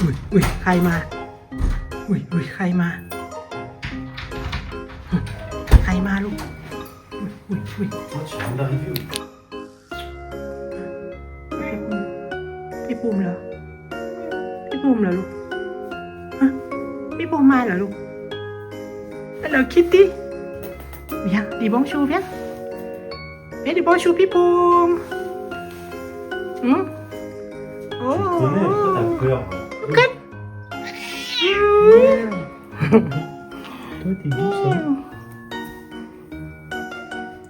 อุ้ยอุ้ยใครมา อุ้ยอุ้ยใครมา ใครมาลูก อุ้ยอุ้ยอุ้ย Oh, tu viens d'arriver ou พี่ปูมเหรอ พี่ปูมเหรอลูกฮะพี่ปูมมาเหรอลูกเหรอคิตตี้ Viens, dis bonjour, viens. Viens, dis bonjour, พี่ปูมหืมโอ้ Tu connais, toi t'as peur. Regarde. Toi t'es doux ça.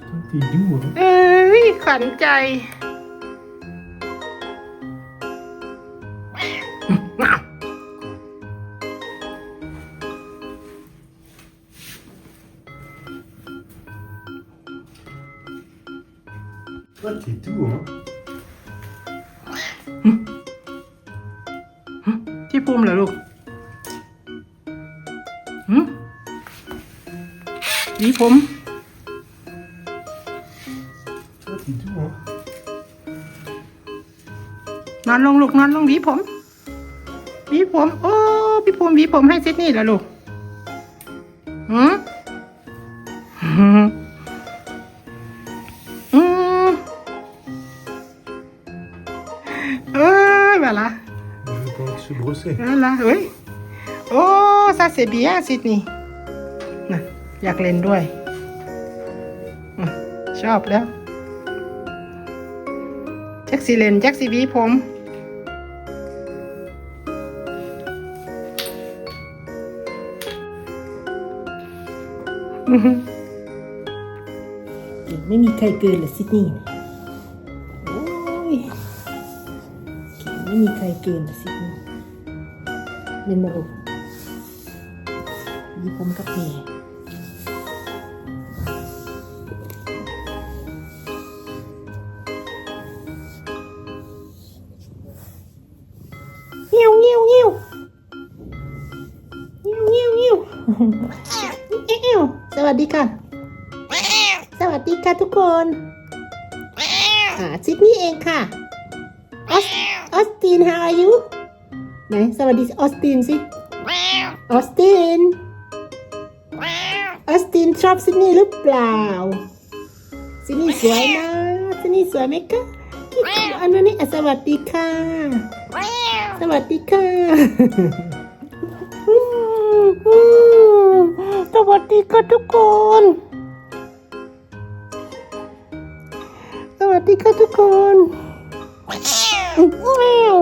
Toi t'es doux hein. เอ้ยขวัญใจ Toi t'es doux hein. พี่ ปูมเหรอลูกหืมหวีผม Toi t'es doux hein. นอนลงลูกนอนลงหวีผมหวีผม โอ้พี่ภูมิหวีผมให้ซิดนี่เหรอลูกหืมหืมอืมเอ้ยแบบละ Je veux pas se brosser. Voilà, oui. Oh, ça c'est bien, Sydney. น่ะอยากเล่นด้วยอะชอบแล้ว แจ็คสีเลนแจ็คสีวีผม ไม่มีใครเกินเลยซิดนีย์โอ้ย ไม่มีใครเกินเลยซิดนีย์ เป็นมาลูยีผมกับแม่เงี้ยวเงี้ยวเงี้ยวเงี้ยวเงี้ยวเงี้ยวเงี้ยวสวัสดีค่ะ สวัสดีค่ะทุกคนอ่าซิดนี่เองค่ะออสติน how are you ไหนสวัสดีออสตินสิออสตินออสตินชอบซิดนี่หรือเปล่าซิดนี่สวยนะซิดนี่สวยไหมคะคิดอันนี้สวัสดีค่ะ สวัสดีค่ะสวัสดีค่ะทุกคน สวัสดีค่ะทุกคนแมว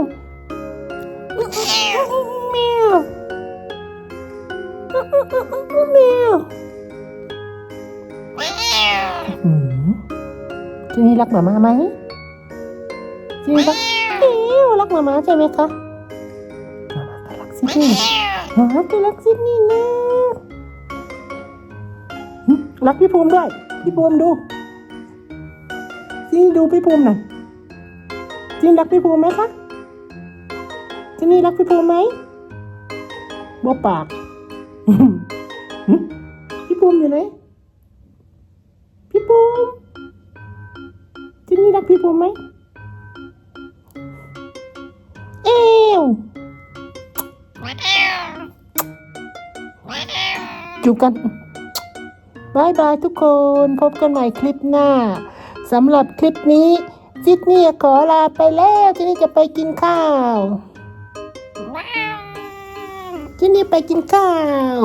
จีนี่รักหมามาไหมจีนี่รักเอ้วรักหมามาใช่ไหมคะหมามาไปรักซิดนี่หมามาไปรักซิดนี่นะรักพี่ภูมิด้วย พี่ภูมิดูจีนี่ดูพี่ภูมิหน่อยจีนรักพี่ภูมิไหมคะ จีนี่รักพี่ภูมิไหมบัวปากหึพี่ภูมิอยู่ไหนพี่ภูมิจีนี่รักพี่ภูมิไหมเอวจูบกันบายบายทุกคนพบกันใหม่คลิปหน้าสำหรับคลิปนี้ซิดนี่ขอลาไปแล้วซิดนี่จะไปกินข้าว ที่นี่ไปกินข้าว